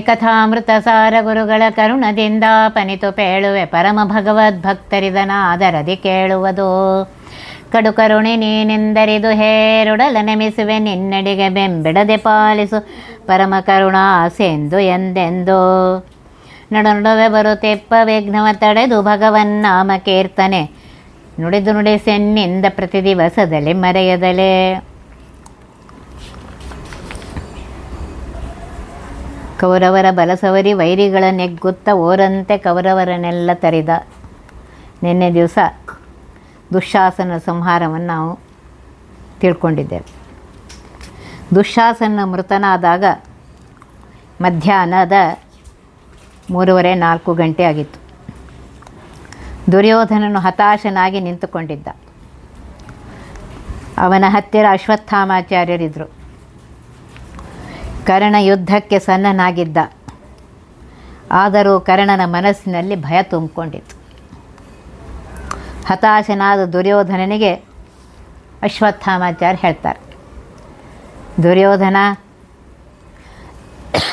ಕಥಾಮೃತ ಸಾರ ಗುರುಗಳ ಕರುಣದಿಂದ ಪನಿತು ಪೇಳುವೆ ಪರಮ ಭಗವದ್ ಭಕ್ತರಿದನ ಆದರದಿ ಕೇಳುವುದು. ಕಡು ಕರುಣೆ ನೀನೆಂದರಿದು ಹೇರುಡಲ ನೆಮಿಸುವೆ, ನಿನ್ನಡಿಗೆ ಬೆಂಬಿಡದೆ ಪಾಲಿಸು ಪರಮ ಕರುಣಾಸೆಂದು ಎಂದೆಂದು. ನಡು ನಡುವೆ ಬರುತ್ತೆಪ್ಪ ವಿಘ್ನವ ತಡೆದು ಭಗವನ್ ನಾಮ ಕೀರ್ತನೆ ನುಡಿದು ನುಡಿಸೆನ್ನಿಂದ ಪ್ರತಿ ದಿವಸದಲ್ಲಿ ಮರೆಯದಲೇ. ಕೌರವರ ಬಲಸವರಿ ವೈರಿಗಳ ನೆಗ್ಗುತ್ತ ಓರಂತೆ ಕೌರವರನ್ನೆಲ್ಲ ತರಿದ. ನಿನ್ನೆ ದಿವಸ ದುಶ್ಯಾಸನ ಸಂಹಾರವನ್ನು ನಾವು ತಿಳ್ಕೊಂಡಿದ್ದೇವೆ. ದುಶ್ಯಾಸನ ಮೃತನಾದಾಗ ಮಧ್ಯಾಹ್ನದ ಮೂರುವರೆ ನಾಲ್ಕು ಗಂಟೆ ಆಗಿತ್ತು. ದುರ್ಯೋಧನನು ಹತಾಶನಾಗಿ ನಿಂತುಕೊಂಡಿದ್ದ. ಅವನ ಹತ್ತಿರ ಅಶ್ವತ್ಥಾಮಾಚಾರ್ಯರಿದ್ದರು ಕರ್ಣ ಯುದ್ಧಕ್ಕೆ ಸನ್ನನಾಗಿದ್ದ. ಆದರೂ ಕರ್ಣನ ಮನಸ್ಸಿನಲ್ಲಿ ಭಯ ತುಂಬಿಕೊಂಡಿತ್ತು. ಹತಾಶನಾದ ದುರ್ಯೋಧನನಿಗೆ ಅಶ್ವತ್ಥಾಮಾಚಾರ್ಯ ಹೇಳ್ತಾರೆ. ದುರ್ಯೋಧನ,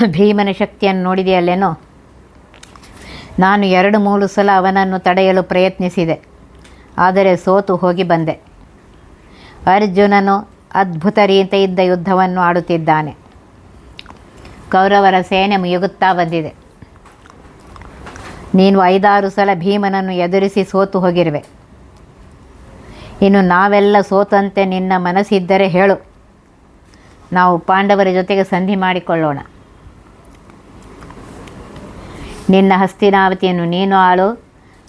ಭೀಮನ ಶಕ್ತಿಯನ್ನು ನೋಡಿದೆಯಲ್ಲೇನೋ? ನಾನು ಎರಡು ಮೂರು ಸಲ ಅವನನ್ನು ತಡೆಯಲು ಪ್ರಯತ್ನಿಸಿದೆ. ಆದರೆ ಸೋತು ಹೋಗಿ ಬಂದೆ. ಅರ್ಜುನನು ಅದ್ಭುತ ರೀತಿಯಿದ್ದ ಯುದ್ಧವನ್ನು ಆಡುತ್ತಿದ್ದಾನೆ. ಕೌರವರ ಸೇನೆ ಮುಯುಗುತ್ತಾ ಬಂದಿದೆ. ನೀನು ಐದಾರು ಸಲ ಭೀಮನನ್ನು ಎದುರಿಸಿ ಸೋತು ಹೋಗಿರುವೆ. ಇನ್ನು ನಾವೆಲ್ಲ ಸೋತಂತೆ ನಿನ್ನ ಮನಸ್ಸಿದ್ದರೆ ಹೇಳು. ನಾವು ಪಾಂಡವರ ಜೊತೆಗೆ ಸಂಧಿ ಮಾಡಿಕೊಳ್ಳೋಣ. ನಿನ್ನ ಹಸ್ತಿನಾವತಿಯನ್ನು ನೀನು ಆಳು,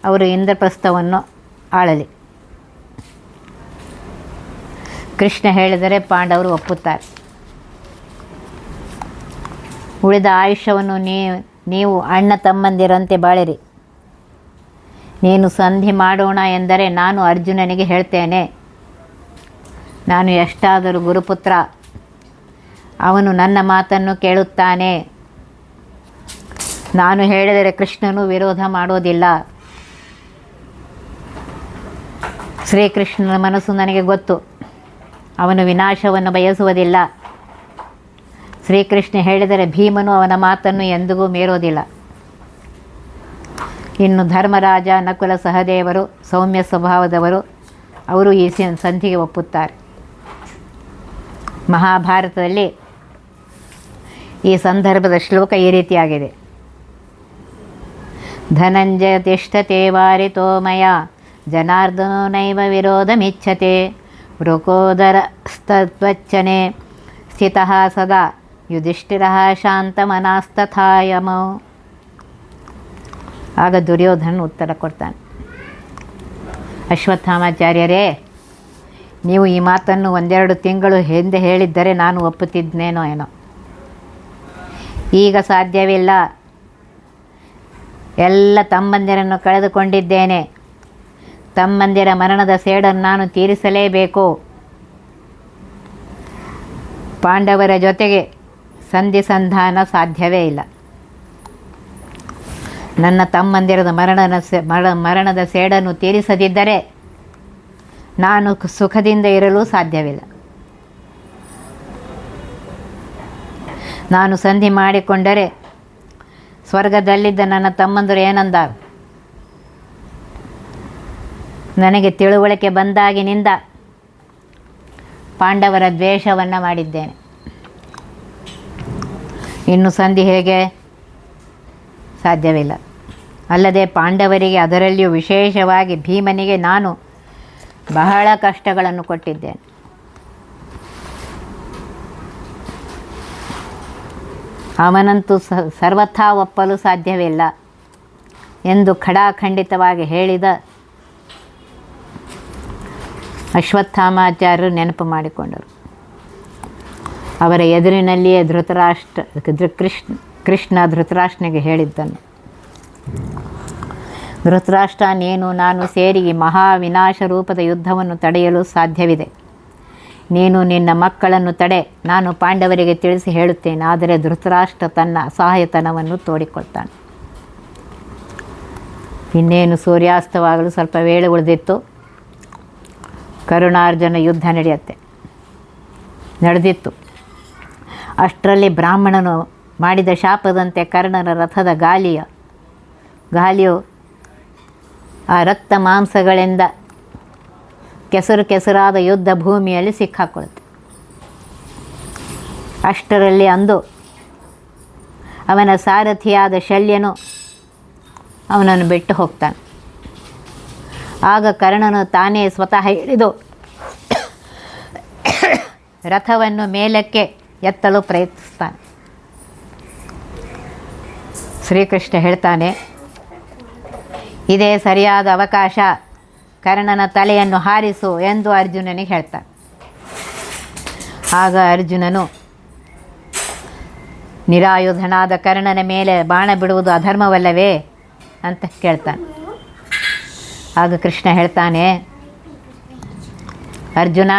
ಅವರು ಇಂದ್ರಪ್ರಸ್ಥವನ್ನು ಆಳಲಿ. ಕೃಷ್ಣ ಹೇಳಿದರೆ ಪಾಂಡವರು ಒಪ್ಪುತ್ತಾರೆ. ಉಳಿದ ಆಯುಷ್ಯವನ್ನು ನೀವು ನೀವು ಅಣ್ಣ ತಮ್ಮಂದಿರಂತೆ ಬಾಳಿರಿ. ನೀನು ಸಂಧಿ ಮಾಡೋಣ ಎಂದರೆ ನಾನು ಅರ್ಜುನನಿಗೆ ಹೇಳ್ತೇನೆ. ನಾನು ಎಷ್ಟಾದರೂ ಗುರುಪುತ್ರ. ಅವನು ನನ್ನ ಮಾತನ್ನು ಕೇಳುತ್ತಾನೆ. ನಾನು ಹೇಳಿದರೆ ಕೃಷ್ಣನು ವಿರೋಧ ಮಾಡೋದಿಲ್ಲ. ಶ್ರೀಕೃಷ್ಣನ ಮನಸ್ಸು ನನಗೆ ಗೊತ್ತು. ಅವನು ವಿನಾಶವನ್ನು ಬಯಸುವುದಿಲ್ಲ. ಶ್ರೀಕೃಷ್ಣ ಹೇಳಿದರೆ ಭೀಮನು ಅವನ ಮಾತನ್ನು ಎಂದಿಗೂ ಮೀರೋದಿಲ್ಲ. ಇನ್ನು ಧರ್ಮರಾಜ, ನಕುಲ ಸಹದೇವರು, ಸೌಮ್ಯ ಸ್ವಭಾವದವರು, ಅವರು ಈ ಸಂಧಿಗೆ ಒಪ್ಪುತ್ತಾರೆ. ಮಹಾಭಾರತದಲ್ಲಿ ಈ ಸಂದರ್ಭದ ಶ್ಲೋಕ ಈ ರೀತಿಯಾಗಿದೆ. ಧನಂಜಯ ತಿಷ್ಠತೆ ವಾರಿತೋಮಯ ಜನಾರ್ದನೋ ನೈವ ವಿರೋಧಮಿಚ್ಛತೆ ವೃಕೋದರಸ್ತತ್ವಚ್ಚನೆ ಸ್ಥಿತಃ ಸದಾ ಯುಧಿಷ್ಠಿರಃ ಶಾಂತಮನಾಸ್ತಥಾಯಮೋ ಆಗ ದುರ್ಯೋಧನ ಉತ್ತರ ಕೊಡ್ತಾನೆ. ಅಶ್ವತ್ಥಾಮಾಚಾರ್ಯರೇ, ನೀವು ಈ ಮಾತನ್ನು ಒಂದೆರಡು ತಿಂಗಳು ಹಿಂದೆ ಹೇಳಿದ್ದರೆ ನಾನು ಒಪ್ಪುತ್ತಿದ್ದೇನೋ ಏನೋ. ಈಗ ಸಾಧ್ಯವಿಲ್ಲ. ಎಲ್ಲ ತಮ್ಮಂದಿರನ್ನು ಕಳೆದುಕೊಂಡಿದ್ದೇನೆ. ತಮ್ಮಂದಿರ ಮರಣದ ಸೇಡನ್ನು ನಾನು ತೀರಿಸಲೇಬೇಕು. ಪಾಂಡವರ ಜೊತೆಗೆ ಸಂಧಿ ಸಂಧಾನ ಸಾಧ್ಯವೇ ಇಲ್ಲ. ನನ್ನ ತಮ್ಮಂದಿರದ ಮರಣದ ಸೆ- ಮರ, ಮರಣದ ಸೇಡನ್ನು ತೀರಿಸದಿದ್ದರೆ ನಾನು ಸುಖದಿಂದ ಇರಲು ಸಾಧ್ಯವಿಲ್ಲ. ನಾನು ಸಂಧಿ ಮಾಡಿಕೊಂಡರೆ ಸ್ವರ್ಗದಲ್ಲಿದ್ದ ನನ್ನ ತಮ್ಮಂದರು ಏನಂದ ನನಗೆ ತಿಳುವಳಿಕೆ ಬಂದಾಗಿನಿಂದ ಪಾಂಡವರ ದ್ವೇಷವನ್ನು ಮಾಡಿದ್ದೇನೆ. ಇನ್ನು ಸಂಧಿ ಹೇಗೆ? ಸಾಧ್ಯವಿಲ್ಲ. ಅಲ್ಲದೆ ಪಾಂಡವರಿಗೆ ಅದರಲ್ಲಿಯೂ ವಿಶೇಷವಾಗಿ ಭೀಮನಿಗೆ ನಾನು ಬಹಳ ಕಷ್ಟಗಳನ್ನು ಕೊಟ್ಟಿದ್ದೇನೆ. ಅವನಂತೂ ಸರ್ವಥಾ ಒಪ್ಪಲು ಸಾಧ್ಯವಿಲ್ಲ ಎಂದು ಖಡಾಖಂಡಿತವಾಗಿ ಹೇಳಿದ ಅಶ್ವತ್ಥಾಮಾಚಾರ್ಯರು ನೆನಪು ಮಾಡಿಕೊಂಡರು. ಅವರ ಎದುರಿನಲ್ಲಿಯೇ ಧೃತರಾಷ್ಟ್ರ ಕೃಷ್ಣ ಕೃಷ್ಣ ಧೃತರಾಷ್ಟ್ರನಿಗೆ ಹೇಳಿದ್ದನು. ಧೃತರಾಷ್ಟ್ರ, ನೀನು ನಾನು ಸೇರಿ ಮಹಾವಿನಾಶ ಮಹಾ ವಿನಾಶ ರೂಪದ ಯುದ್ಧವನ್ನು ತಡೆಯಲು ಸಾಧ್ಯವಿದೆ. ನೀನು ನಿನ್ನ ಮಕ್ಕಳನ್ನು ತಡೆ, ನಾನು ಪಾಂಡವರಿಗೆ ತಿಳಿಸಿ ಹೇಳುತ್ತೇನೆ, ಆದರೆ ಧೃತರಾಷ್ಟ್ರ ತನ್ನ ಅಸಹಾಯತನವನ್ನು ತೋಡಿಕೊಳ್ತಾನೆ. ಇನ್ನೇನು ಸೂರ್ಯಾಸ್ತವಾಗಲು ಸ್ವಲ್ಪ ವೇಳೆ ಉಳಿದಿತ್ತು, ಕರುಣಾರ್ಜನ ಯುದ್ಧ ನಡೆಯುತ್ತೆ, ನಡೆದಿತ್ತು. ಅಷ್ಟರಲ್ಲಿ ಬ್ರಾಹ್ಮಣನು ಮಾಡಿದ ಶಾಪದಂತೆ ಕರ್ಣನ ರಥದ ಗಾಲಿಯ, ಗಾಲಿಯು ಆ ರಕ್ತ ಮಾಂಸಗಳಿಂದ ಕೆಸರು ಕೆಸರಾದ ಯುದ್ಧ ಭೂಮಿಯಲ್ಲಿ ಸಿಕ್ಕಾಕೊಳ್ಳುತ್ತೆ. ಅಷ್ಟರಲ್ಲಿ ಅಂದು ಅವನ ಸಾರಥಿಯಾದ ಶಲ್ಯನು ಅವನನ್ನು ಬಿಟ್ಟು ಹೋಗ್ತಾನೆ. ಆಗ ಕರ್ಣನು ತಾನೇ ಸ್ವತಃ ಹಿಡಿದು ರಥವನ್ನು ಮೇಲಕ್ಕೆ ಎತ್ತಲು ಪ್ರಯತ್ನಿಸ್ತಾನೆ. ಶ್ರೀಕೃಷ್ಣ ಹೇಳ್ತಾನೆ, ಇದೇ ಸರಿಯಾದ ಅವಕಾಶ, ಕರ್ಣನ ತಲೆಯನ್ನು ಹಾರಿಸು ಎಂದು ಅರ್ಜುನನಿಗೆ ಹೇಳ್ತಾನೆ. ಆಗ ಅರ್ಜುನನು, ನಿರಾಯುಧನಾದ ಕರ್ಣನ ಮೇಲೆ ಬಾಣ ಬಿಡುವುದು ಅಧರ್ಮವಲ್ಲವೇ ಅಂತ ಕೇಳ್ತಾನೆ. ಆಗ ಕೃಷ್ಣ ಹೇಳ್ತಾನೆ, ಅರ್ಜುನ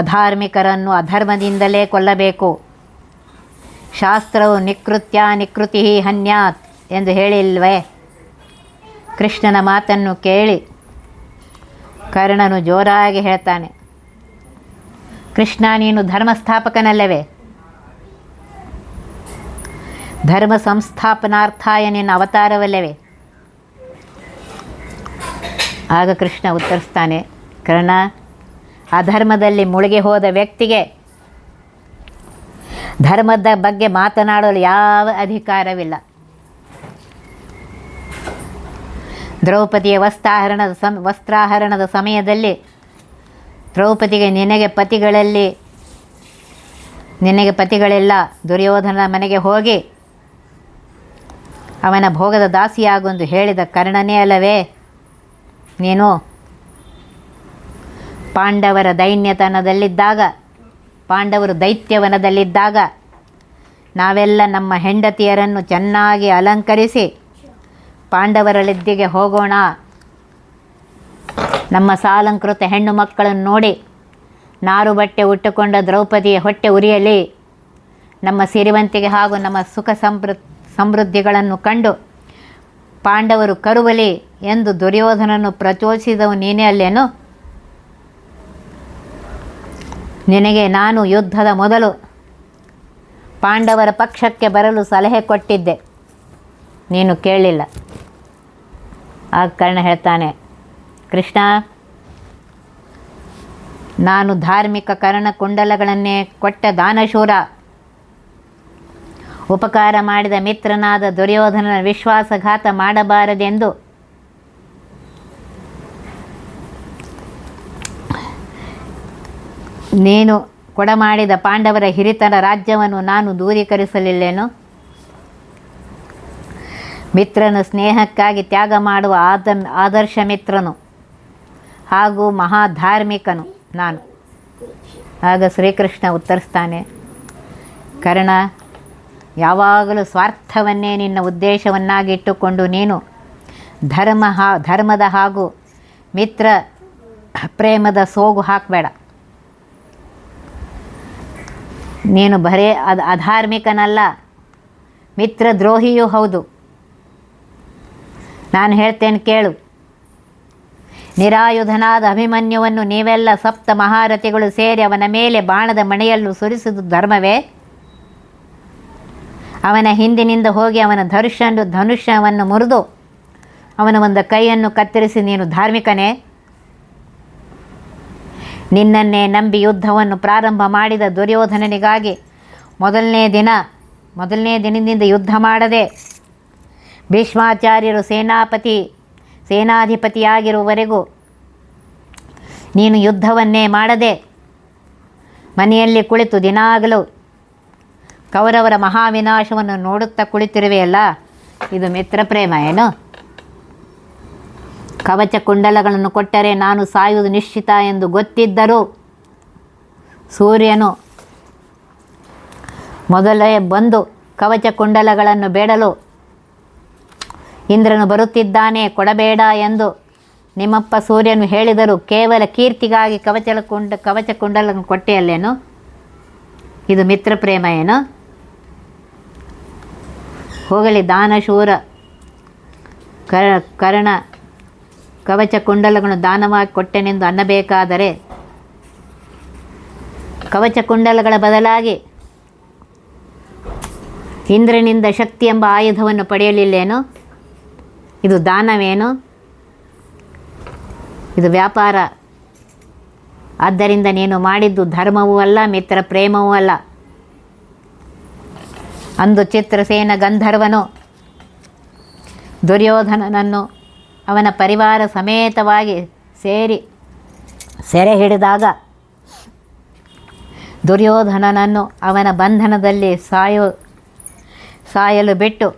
ಅಧಾರ್ಮಿಕರನ್ನು ಅಧರ್ಮದಿಂದಲೇ ಕೊಲ್ಲಬೇಕು. ಶಾಸ್ತ್ರವು ನಿಕೃತ್ಯ ನಿಕೃತಿ ಹನ್ಯಾತ್ ಎಂದು ಹೇಳಿಲ್ವೇ? ಕೃಷ್ಣನ ಮಾತನ್ನು ಕೇಳಿ ಕರ್ಣನು ಜೋರಾಗಿ ಹೇಳ್ತಾನೆ, ಕೃಷ್ಣ ನೀನು ಧರ್ಮಸ್ಥಾಪಕನಲ್ಲವೇ? ಧರ್ಮ ಸಂಸ್ಥಾಪನಾರ್ಥಾಯ ನಿನ್ನ ಅವತಾರವಲ್ಲವೇ? ಆಗ ಕೃಷ್ಣ ಉತ್ತರಿಸ್ತಾನೆ, ಕರ್ಣ ಅಧರ್ಮದಲ್ಲಿ ಮುಳುಗಿ ಹೋದ ವ್ಯಕ್ತಿಗೆ ಧರ್ಮದ ಬಗ್ಗೆ ಮಾತನಾಡಲು ಯಾವ ಅಧಿಕಾರವಿಲ್ಲ. ದ್ರೌಪದಿಯ ವಸ್ತ್ರಾಹರಣದ ಸಮ, ವಸ್ತ್ರಾಹರಣದ ಸಮಯದಲ್ಲಿ ದ್ರೌಪದಿಗೆ ನಿನಗೆ ಪತಿಗಳಲ್ಲಿ, ನಿನಗೆ ಪತಿಗಳೆಲ್ಲ. ದುರ್ಯೋಧನ ಮನೆಗೆ ಹೋಗಿ ಅವನ ಭೋಗದ ದಾಸಿಯಾಗೊಂದು ಹೇಳಿದ ಕರ್ಣನೇ ಅಲ್ಲವೇ? ನೀನು ಪಾಂಡವರ ದೈನ್ಯತನದಲ್ಲಿದ್ದಾಗ, ಪಾಂಡವರು ದೈತ್ಯವನದಲ್ಲಿದ್ದಾಗ, ನಾವೆಲ್ಲ ನಮ್ಮ ಹೆಂಡತಿಯರನ್ನು ಚೆನ್ನಾಗಿ ಅಲಂಕರಿಸಿ ಪಾಂಡವರಲ್ಲಿದ್ದಿಗೆ ಹೋಗೋಣ. ನಮ್ಮ ಸಾಲಂಕೃತ ಹೆಣ್ಣು ಮಕ್ಕಳನ್ನು ನೋಡಿ, ನಾರು ಬಟ್ಟೆ ಉಟ್ಟುಕೊಂಡ ದ್ರೌಪದಿಯ ಹೊಟ್ಟೆ ಉರಿಯಲಿ. ನಮ್ಮ ಸಿರಿವಂತಿಗೆ ಹಾಗೂ ನಮ್ಮ ಸುಖ ಸಮೃ ಸಮೃದ್ಧಿಗಳನ್ನು ಕಂಡು, ಪಾಂಡವರು ಕರುವಲಿ ಎಂದು ದುರ್ಯೋಧನನ್ನು ಪ್ರಚೋದಿಸಿದವು ನೀನೇ ಅಲ್ಲೇನು? ನಿನಗೆ ನಾನು ಯುದ್ಧದ ಮೊದಲು ಪಾಂಡವರ ಪಕ್ಷಕ್ಕೆ ಬರಲು ಸಲಹೆ ಕೊಟ್ಟಿದ್ದೆ. ನೀನು ಕೇಳಲಿಲ್ಲ ಆ ಕರ್ಣ ಹೇಳ್ತಾನೆ, ಕೃಷ್ಣ, ನಾನು ಧಾರ್ಮಿಕ ಕರ್ಣ ಕುಂಡಲಗಳನ್ನೇ ಕೊಟ್ಟ ದಾನಶೂರ. ಉಪಕಾರ ಮಾಡಿದ ಮಿತ್ರನಾದ ದುರ್ಯೋಧನನ ವಿಶ್ವಾಸಘಾತ ಮಾಡಬಾರದೆಂದು ನೀನು ಕೊಡಮಾಡಿದ ಪಾಂಡವರ ಹಿರಿತನ ರಾಜ್ಯವನ್ನು ನಾನು ದೂರೀಕರಿಸಲಿಲ್ಲೇನು? ಮಿತ್ರನು ಸ್ನೇಹಕ್ಕಾಗಿ ತ್ಯಾಗ ಮಾಡುವ ಆದ ಆದರ್ಶ ಮಿತ್ರನು ಹಾಗೂ ಮಹಾಧಾರ್ಮಿಕನು ನಾನು. ಆಗ ಶ್ರೀಕೃಷ್ಣ ಉತ್ತರಿಸ್ತಾನೆ, ಕರ್ಣ, ಯಾವಾಗಲೂ ಸ್ವಾರ್ಥವನ್ನೇ ನಿನ್ನ ಉದ್ದೇಶವನ್ನಾಗಿಟ್ಟುಕೊಂಡು ನೀನು ಧರ್ಮ ಹಾ, ಧರ್ಮದ ಹಾಗೂ ಮಿತ್ರ ಪ್ರೇಮದ ಸೋಗು ಹಾಕಬೇಡ. ನೀನು ಬರೇ ಅದು ಅಧಾರ್ಮಿಕನಲ್ಲ, ಮಿತ್ರದ್ರೋಹಿಯೂ ಹೌದು. ನಾನು ಹೇಳ್ತೇನೆ ಕೇಳು. ನಿರಾಯುಧನಾದ ಅಭಿಮನ್ಯುವನ್ನು ನೀವೆಲ್ಲ ಸಪ್ತ ಮಹಾರಥಿಗಳು ಸೇರಿ ಅವನ ಮೇಲೆ ಬಾಣದ ಮಣೆಯಲ್ಲೂ ಸುರಿಸಿದ ಧರ್ಮವೇ? ಅವನ ಹಿಂದಿನಿಂದ ಹೋಗಿ ಅವನ ಧರ್ಷನ್ನು ಧನುಷ್ಯವನ್ನು ಮುರಿದು ಅವನ ಒಂದು ಕೈಯನ್ನು ಕತ್ತರಿಸಿ ನೀನು ಧಾರ್ಮಿಕನೇ? ನಿನ್ನನ್ನೇ ನಂಬಿ ಯುದ್ಧವನ್ನು ಪ್ರಾರಂಭ ಮಾಡಿದ ದುರ್ಯೋಧನನಿಗಾಗಿ ಮೊದಲನೇ ದಿನ, ಮೊದಲನೇ ದಿನದಿಂದ ಯುದ್ಧ ಮಾಡದೆ ಭೀಷ್ಮಾಚಾರ್ಯರು ಸೇನಾಪತಿ, ಸೇನಾಧಿಪತಿಯಾಗಿರುವವರೆಗೂ ನೀನು ಯುದ್ಧವನ್ನೇ ಮಾಡದೆ ಮನೆಯಲ್ಲಿ ಕುಳಿತು ದಿನಾಗಲೂ ಕೌರವರ ಮಹಾವಿನಾಶವನ್ನು ನೋಡುತ್ತಾ ಕುಳಿತಿರುವೆಯಲ್ಲ ಇದು ಮಿತ್ರ ಪ್ರೇಮ ಏನು? ಕವಚ ಕುಂಡಲಗಳನ್ನು ಕೊಟ್ಟರೆ ನಾನು ಸಾಯುವುದು ನಿಶ್ಚಿತ ಎಂದು ಗೊತ್ತಿದ್ದರೂ. ಸೂರ್ಯನು ಮೊದಲೇ ಬಂದು ಕವಚ ಕುಂಡಲಗಳನ್ನು ಬೇಡಲು ಇಂದ್ರನು ಬರುತ್ತಿದ್ದಾನೆ, ಕೊಡಬೇಡ ಎಂದು ನಿಮ್ಮಪ್ಪ ಸೂರ್ಯನು ಹೇಳಿದರು. ಕೇವಲ ಕೀರ್ತಿಗಾಗಿ ಕವಚ ಕುಂಡ, ಕವಚ ಕುಂಡಲನ್ನು ಕೊಟ್ಟೆಯಲ್ಲೇನು? ಇದು ಮಿತ್ರ ಪ್ರೇಮ ಏನು? ಹೋಗಲಿ ದಾನಶೂರ, ಕರ, ಕರ್ಣ ಕವಚ ಕುಂಡಲಗಳನ್ನು ದಾನವಾಗಿ ಕೊಟ್ಟೆನೆಂದು ಅನ್ನಬೇಕಾದರೆ ಕವಚ ಕುಂಡಲಗಳ ಬದಲಾಗಿ ಇಂದ್ರನಿಂದ ಶಕ್ತಿ ಎಂಬ ಆಯುಧವನ್ನು ಪಡೆಯಲಿಲ್ಲೇನು? ಇದು ದಾನವೇನು? ಇದು ವ್ಯಾಪಾರ. ಆದ್ದರಿಂದ ನೀನು ಮಾಡಿದ್ದು ಧರ್ಮವೂ ಅಲ್ಲ, ಮಿತ್ರ ಪ್ರೇಮವೂ ಅಲ್ಲ. ಅಂದು ಚಿತ್ರಸೇನ ಗಂಧರ್ವನು ದುರ್ಯೋಧನನನ್ನು ಅವನ ಪರಿವಾರ ಸಮೇತವಾಗಿ ಸೇರಿ ಸೆರೆ ಹಿಡಿದಾಗ ದುರ್ಯೋಧನನನ್ನು ಅವನ ಬಂಧನದಲ್ಲಿ ಸಾಯೋ, ಸಾಯಲು ಬಿಟ್ಟು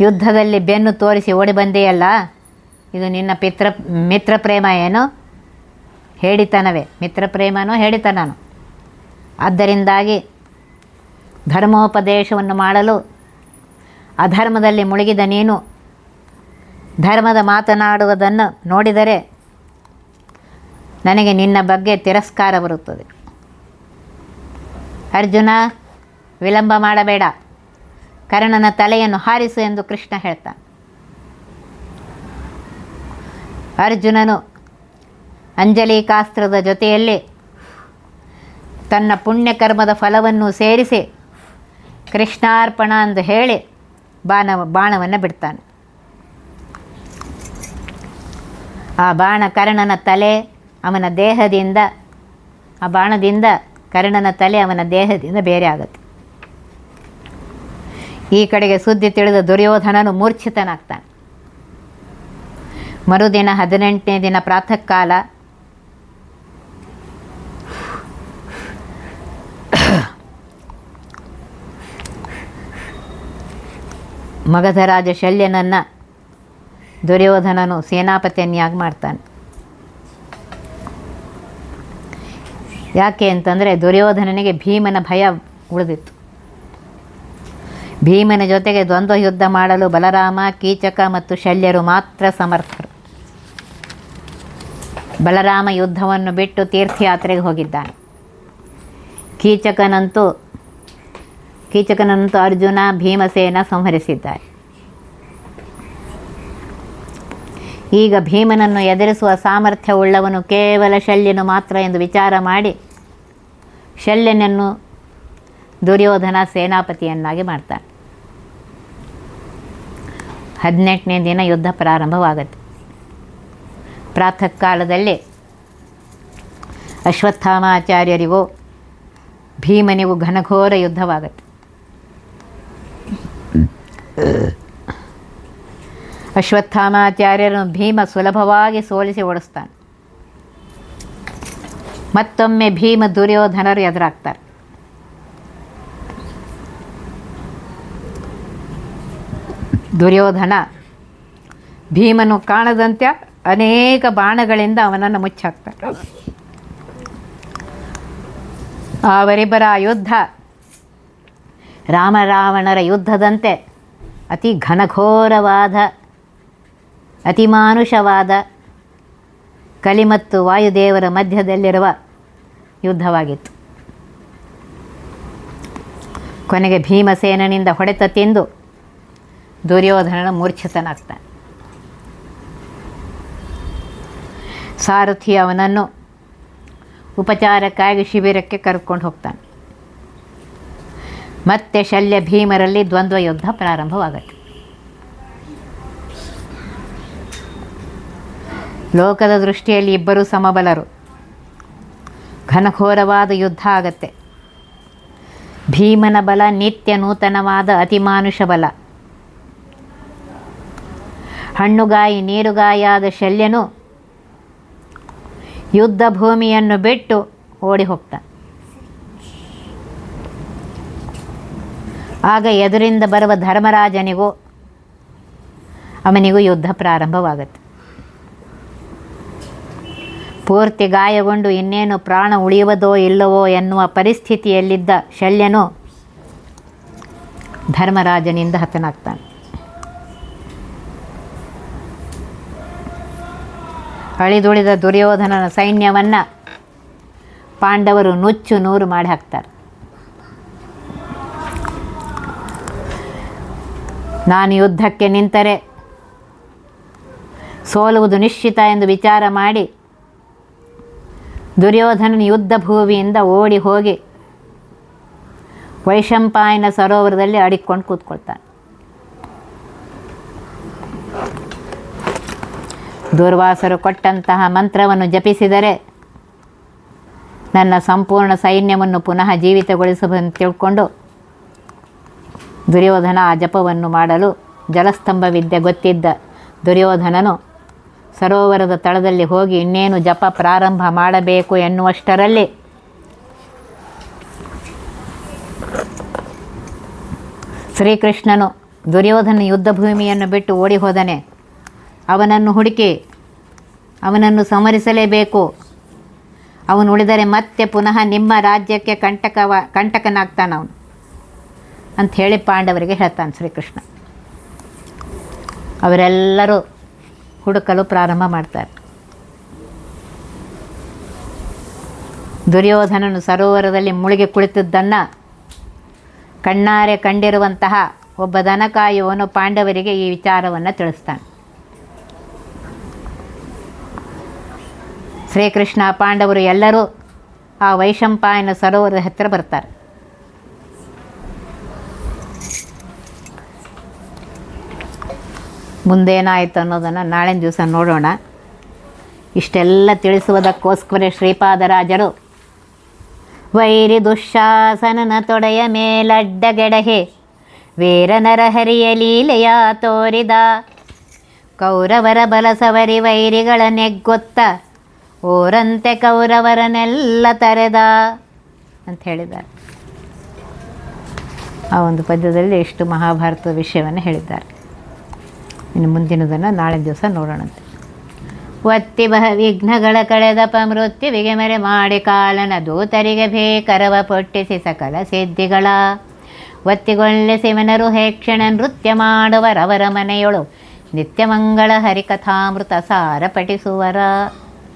ಯುದ್ಧದಲ್ಲಿ ಬೆನ್ನು ತೋರಿಸಿ ಓಡಿ ಬಂದೆಯಲ್ಲ? ಇದು ನಿನ್ನ ಪಿತ್ರ ಮಿತ್ರ ಪ್ರೇಮ ಏನು? ಹೇಳಿತನವೇ. ಮಿತ್ರ ಪ್ರೇಮನೋ ಹೇಳಿತನನು? ಆದ್ದರಿಂದಾಗಿ ಧರ್ಮೋಪದೇಶವನ್ನು ಮಾಡಲು ಅಧರ್ಮದಲ್ಲಿ ಮುಳುಗಿದ ನೀನು ಧರ್ಮದ ಮಾತನಾಡುವುದನ್ನು ನೋಡಿದರೆ ನನಗೆ ನಿನ್ನ ಬಗ್ಗೆ ತಿರಸ್ಕಾರ ಬರುತ್ತದೆ. ಅರ್ಜುನ, ವಿಳಂಬ ಮಾಡಬೇಡ. ಕರ್ಣನ ತಲೆಯನ್ನು ಹಾರಿಸು ಎಂದು ಕೃಷ್ಣ ಹೇಳ್ತಾನೆ. ಅರ್ಜುನನು ಅಂಜಲಿಕಾಸ್ತ್ರದ ಜೊತೆಯಲ್ಲಿ ತನ್ನ ಪುಣ್ಯಕರ್ಮದ ಫಲವನ್ನು ಸೇರಿಸಿ ಕೃಷ್ಣಾರ್ಪಣ ಎಂದು ಹೇಳಿ ಬಾಣ, ಬಾಣವನ್ನು ಬಿಡ್ತಾನೆ. ಆ ಬಾಣ ಕರ್ಣನ ತಲೆ ಅವನ ದೇಹದಿಂದ, ಆ ಬಾಣದಿಂದ ಕರ್ಣನ ತಲೆ ಅವನ ದೇಹದಿಂದ ಬೇರೆ ಆಗುತ್ತೆ. ಈ ಕಡೆಗೆ ಸುದ್ದಿ ತಿಳಿದ ದುರ್ಯೋಧನನು ಮೂರ್ಛಿತನಾಗ್ತಾನೆ. ಮರುದಿನ ಹದಿನೆಂಟನೇ ದಿನ ಪ್ರಾತಃ ಕಾಲ ಮಗಧರಾಜ ಶಲ್ಯನನ್ನು ದುರ್ಯೋಧನನು ಸೇನಾಪತಿಯನ್ನಾಗಿ ಮಾಡ್ತಾನೆ. ಯಾಕೆ ಅಂತಂದರೆ ದುರ್ಯೋಧನನಿಗೆ ಭೀಮನ ಭಯ ಉಳಿದಿತ್ತು. ಭೀಮನ ಜೊತೆಗೆ ದ್ವಂದ್ವ ಯುದ್ಧ ಮಾಡಲು ಬಲರಾಮ, ಕೀಚಕ ಮತ್ತು ಶಲ್ಯರು ಮಾತ್ರ ಸಮರ್ಥರು. ಬಲರಾಮ ಯುದ್ಧವನ್ನು ಬಿಟ್ಟು ತೀರ್ಥಯಾತ್ರೆಗೆ ಹೋಗಿದ್ದಾನೆ. ಕೀಚಕನಂತೂ ಕೀಚಕನಂತೂ ಅರ್ಜುನ ಭೀಮಸೇನ ಸಂಹರಿಸಿದ್ದಾರೆ. ಈಗ ಭೀಮನನ್ನು ಎದುರಿಸುವ ಸಾಮರ್ಥ್ಯವುಳ್ಳವನು ಕೇವಲ ಶಲ್ಯನು ಮಾತ್ರ ಎಂದು ವಿಚಾರ ಮಾಡಿ ಶಲ್ಯನನ್ನು ದುರ್ಯೋಧನ ಸೇನಾಪತಿಯನ್ನಾಗಿ ಮಾಡ್ತಾನೆ. ಹದಿನೆಂಟನೇ ದಿನ ಯುದ್ಧ ಪ್ರಾರಂಭವಾಗುತ್ತೆ. ಪ್ರಾತಃ ಕಾಲದಲ್ಲಿ ಅಶ್ವತ್ಥಾಮಾಚಾರ್ಯರಿಗೂ ಭೀಮನಿಗೂ ಘನಘೋರ ಯುದ್ಧವಾಗುತ್ತೆ. ಅಶ್ವತ್ಥಾಮಾಚಾರ್ಯರನ್ನು ಭೀಮ ಸುಲಭವಾಗಿ ಸೋಲಿಸಿ ಓಡಿಸ್ತಾನೆ. ಮತ್ತೊಮ್ಮೆ ಭೀಮ ದುರ್ಯೋಧನರು ಎದುರಾಗ್ತಾರೆ. ದುರ್ಯೋಧನ ಭೀಮನು ಕಾಣದಂತೆ ಅನೇಕ ಬಾಣಗಳಿಂದ ಅವನನ್ನು ಮುಚ್ಚಾಕ್ತಾರೆ ಅವರಿಬ್ಬರ ಯುದ್ಧ ರಾಮರಾವಣರ ಯುದ್ಧದಂತೆ ಅತಿ ಘನಘೋರವಾದ ಅತಿಮಾನುಷವಾದ ಕಲಿ ಮತ್ತು ವಾಯುದೇವರ ಮಧ್ಯದಲ್ಲಿರುವ ಯುದ್ಧವಾಗಿತ್ತು. ಕೊನೆಗೆ ಭೀಮಸೇನನಿಂದ ಹೊಡೆತ ತಿಂದು ದುರ್ಯೋಧನನ ಮೂರ್ಛಿತನಾಗ್ತಾನೆ. ಸಾರಥಿ ಅವನನ್ನು ಉಪಚಾರಕ್ಕಾಗಿ ಶಿಬಿರಕ್ಕೆ ಕರ್ಕೊಂಡು ಹೋಗ್ತಾನೆ. ಮತ್ತೆ ಶಲ್ಯ ಭೀಮರಲ್ಲಿ ದ್ವಂದ್ವ ಯುದ್ಧ ಪ್ರಾರಂಭವಾಗುತ್ತೆ. ಲೋಕದ ದೃಷ್ಟಿಯಲ್ಲಿ ಇಬ್ಬರು ಸಮಬಲರು. ಘನಘೋರವಾದ ಯುದ್ಧ ಆಗತ್ತೆ. ಭೀಮನ ಬಲ ನಿತ್ಯ ನೂತನವಾದ ಅತಿಮಾನುಷ ಬಲ. ಹಣ್ಣುಗಾಯಿ ನೀರುಗಾಯಾದ ಶಲ್ಯನು ಯುದ್ಧ ಭೂಮಿಯನ್ನು ಬಿಟ್ಟು ಓಡಿ ಹೋಗ್ತಾನೆ ಆಗ ಎದುರಿಂದ ಬರುವ ಧರ್ಮರಾಜನಿಗೂ ಅವನಿಗೂ ಯುದ್ಧ ಪ್ರಾರಂಭವಾಗುತ್ತೆ. ಪೂರ್ತಿ ಗಾಯಗೊಂಡು ಇನ್ನೇನು ಪ್ರಾಣ ಉಳಿಯುವುದೋ ಇಲ್ಲವೋ ಎನ್ನುವ ಪರಿಸ್ಥಿತಿಯಲ್ಲಿದ್ದ ಶಲ್ಯನು ಧರ್ಮರಾಜನಿಂದ ಹತನಾಗ್ತಾನೆ. ಅಳಿದುಳಿದ ದುರ್ಯೋಧನನ ಸೈನ್ಯವನ್ನು ಪಾಂಡವರು ನುಚ್ಚು ನೂರು ಮಾಡಿ ಹಾಕ್ತಾರೆ. ನಾನು ಯುದ್ಧಕ್ಕೆ ನಿಂತರೆ ಸೋಲುವುದು ನಿಶ್ಚಿತ ಎಂದು ವಿಚಾರ ಮಾಡಿ ದುರ್ಯೋಧನನ ಯುದ್ಧ ಭೂಮಿಯಿಂದ ಓಡಿ ಹೋಗಿ ವೈಶಂಪಾಯನ ಸರೋವರದಲ್ಲಿ ಅಡಿಕೊಂಡು ಕೂತ್ಕೊಳ್ತಾನೆ. ದುರ್ವಾಸರು ಕೊಟ್ಟಂತಹ ಮಂತ್ರವನ್ನು ಜಪಿಸಿದರೆ ನನ್ನ ಸಂಪೂರ್ಣ ಸೈನ್ಯವನ್ನು ಪುನಃ ಜೀವಿತಗೊಳಿಸಬಂತ ತಿಳ್ಕೊಂಡು ದುರ್ಯೋಧನ ಆ ಜಪವನ್ನು ಮಾಡಲು ಜಲಸ್ತಂಭ ವಿದ್ಯೆ ಗೊತ್ತಿದ್ದ ದುರ್ಯೋಧನನು ಸರೋವರದ ತಳದಲ್ಲಿ ಹೋಗಿ ಇನ್ನೇನು ಜಪ ಪ್ರಾರಂಭ ಮಾಡಬೇಕು ಎನ್ನುವಷ್ಟರಲ್ಲಿ ಶ್ರೀಕೃಷ್ಣನು ದುರ್ಯೋಧನ ಯುದ್ಧ ಭೂಮಿಯನ್ನು ಬಿಟ್ಟು ಓಡಿ ಹೋದನೆ. ಅವನನ್ನು ಹುಡುಕಿ, ಅವನನ್ನು ಸಂವರಿಸಲೇಬೇಕು ಅವನು ಉಳಿದರೆ ಮತ್ತೆ ಪುನಃ ನಿಮ್ಮ ರಾಜ್ಯಕ್ಕೆ ಕಂಟಕವ, ಕಂಟಕನಾಗ್ತಾನೆ ಅವನು ಅಂತ ಹೇಳಿ ಪಾಂಡವರಿಗೆ ಹೇಳ್ತಾನೆ ಶ್ರೀಕೃಷ್ಣ. ಅವರೆಲ್ಲರೂ ಹುಡುಕಲು ಪ್ರಾರಂಭ ಮಾಡ್ತಾರೆ. ದುರ್ಯೋಧನನು ಸರೋವರದಲ್ಲಿ ಮುಳುಗಿ ಕುಳಿತದ್ದನ್ನು ಕಣ್ಣಾರೆ ಕಂಡಿರುವಂತಹ ಒಬ್ಬ ದನಕಾಯುವನು ಪಾಂಡವರಿಗೆ ಈ ವಿಚಾರವನ್ನು ತಿಳಿಸ್ತಾನೆ. ಶ್ರೀಕೃಷ್ಣ ಪಾಂಡವರು ಎಲ್ಲರೂ ಆ ವೈಶಂಪಾಯನ ಸರೋವರದ ಹತ್ತಿರ ಬರ್ತಾರೆ. ಮುಂದೇನಾಯಿತು ಅನ್ನೋದನ್ನು ನಾಳಿನ ದಿವಸ ನೋಡೋಣ. ಇಷ್ಟೆಲ್ಲ ತಿಳಿಸುವುದಕ್ಕೋಸ್ಕರ ಶ್ರೀಪಾದರಾಜರು ವೈರಿ ದುಶ್ಶಾಸನನ ತೊಡೆಯ ಮೇಲಡ್ಡಗೆಡಹೆ, ವೀರನರ ನರಹರಿಯ ಲೀಲೆಯ ತೋರಿದ, ಕೌರವರ ಬಲಸವರಿ ವೈರಿಗಳ ನೆಗ್ಗೊತ್ತ, ಓರಂತೆ ಕೌರವರನ್ನೆಲ್ಲ ತರೆದ ಅಂತ ಹೇಳಿದ್ದಾರೆ. ಆ ಒಂದು ಪದ್ಯದಲ್ಲಿ ಇಷ್ಟು ಮಹಾಭಾರತದ ವಿಷಯವನ್ನು ಹೇಳಿದ್ದಾರೆ. ಇನ್ನು ಮುಂದಿನದನ್ನು ನಾಳೆ ದಿವಸ ನೋಡೋಣಂತೆ. ಒತ್ತಿ ಬಹ ವಿಘ್ನಗಳ ಕಳೆದಪ ಮೃತ್ಯುವಿಗೆ ಮರೆ ಮಾಡಿ ಕಾಲನ ದೂತರಿಗೆ ಭೇಕರವ ಪೊಟ್ಟಿಸಿ ಸಕಲ ಸಿದ್ಧಿಗಳ. ಒತ್ತಿಗೊಳ್ಳೆ ಶಿವನರು ಹೇಕ್ಷಣ ನೃತ್ಯ ಮಾಡುವರವರ ಮನೆಯೊಳು ನಿತ್ಯಮಂಗಳ ಹರಿಕಥಾಮೃತ ಸಾರ ಪಠಿಸುವರ